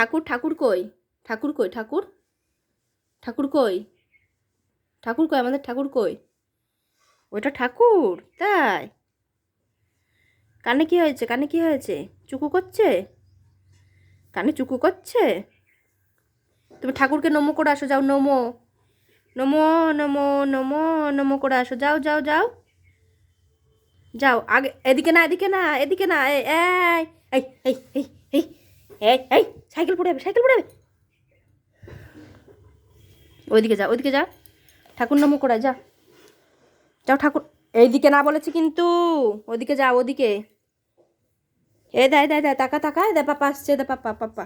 ঠাকুর ঠাকুর কই? ঠাকুর কই, ঠাকুর? ঠাকুর কই? ঠাকুর কই? আমাদের ঠাকুর কই? ওইটা ঠাকুর, তাই? কানে কি হয়েছে? কানে কি হয়েছে? চুকু করছে? কানে চুকু করছে? তুমি ঠাকুরকে নমো করে আসো, যাও নমো। নমো নমো নমো নমো করে আসো। যাও যাও যাও। যাও, আগে, এদিকে না এদিকে না এদিকে না, এই এই এই এই এই এই সাইকেল পড়ে যাবে, সাইকেল পড়ে যাবে। ওইদিকে যা ওইদিকে যা। ঠাকুর নমো করে যা। যাও ঠাকুর, এইদিকে না বলেছি কিন্তু ওদিকে যাও ওদিকে এ দেয় দেয় দেয় তাকা তাকা দে, পাপা আসছে দে, পাপা পাপা।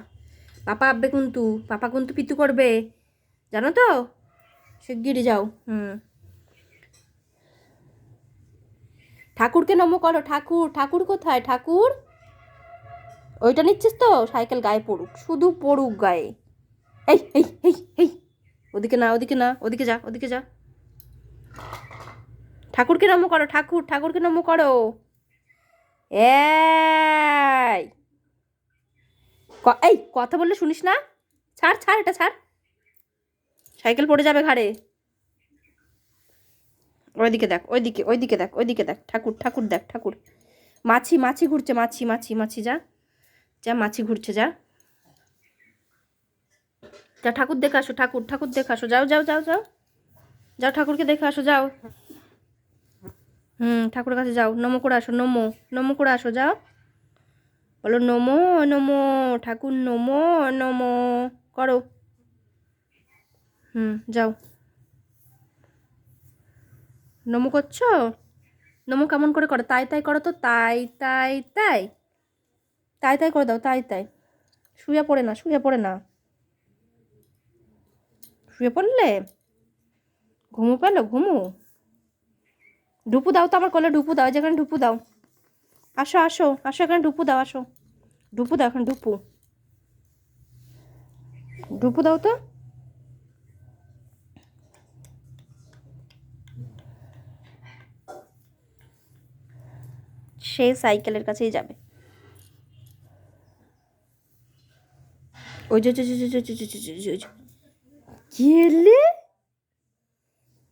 পাপা আব্বে কিন্তু, পাপা কিন্তু পিতু করবে। জানো তো? শিগগিরি যাও, হুম। ঠাকুরকে নমো করো, ঠাকুর ঠাকুর কোথায়? ঠাকুর ওইটা নিচ্ছিস তো? সাইকেল গায়ে পড়ুক, শুধু পড়ুক গায়ে। এই এই এই এই। ওদিকে না ওদিকে না, ওদিকে যা ওদিকে যা। ঠাকুরকে নমো করো, ঠাকুর, ঠাকুরকে নমো করো। এই। এই, কথা বললে শুনিস না? ছাড় ছাড়, এটা ছাড়। সাইকেল পড়ে যাবে ঘাড়ে। ওইদিকে দেখ, ওইদিকে ওইদিকে দেখ ওইদিকে দেখ। ঠাকুর ঠাকুর দেখ, ঠাকুর। মাছি মাছি ঘুরছে, মাছি মাছি মাছি, যা। যা মাছি ঘুরছে, যা। যা ঠাকুর দেখে আসো, ঠাকুর ঠাকুর দেখে আসো, যাও যাও যাও যাও। যাও ঠাকুরকে দেখে আসো, যাও। হুম, ঠাকুরের কাছে যাও। নমো করে আসো, নমো নমো করে আসো, যাও। বলো, নমো নমো, ঠাকুর, নমো নমো, করো। হুম, যাও। নমো করছ? নমো কেমন করে করো? তাই তাই করো তো? তাই তাই তাই। তাই তাই করে দাও, তাই তাই। শুয়ে পড়ে না, শুয়ে পড়ে না। শুয়ে পড়লে? ঘুমু পেল, ঘুমু? ঢুপু দাও তো আমার কোলে, ঢুপু দাও যেখানে ঢুপু দাও। আসো আসো আসো এখানে, ঢুপু দাও, আসো। ঢুপু দাও এখন, ঢুপু। ঢুপু দাও তো। সে সাইকেলের কাছেই যাবে। Oca oca oca oca oca oca. Kirli.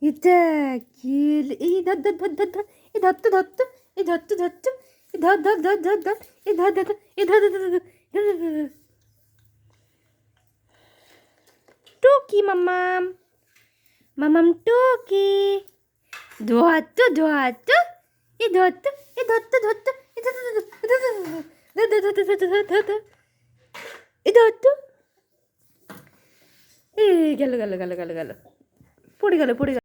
İte kirli. İyi da da da da da. İyi da da da da. İyi da da da da. İyi da da da da da. İyi da da da. İyi da da da da. Da da da da. Toki mamam. Mamam Toki. Duattu duattu. İyi duattu. İyi duattu duattu. İyi da da da da da da da da da da da da da da da घाल घाल घाल घाल घाल. पुढे घाल पुढे घाल.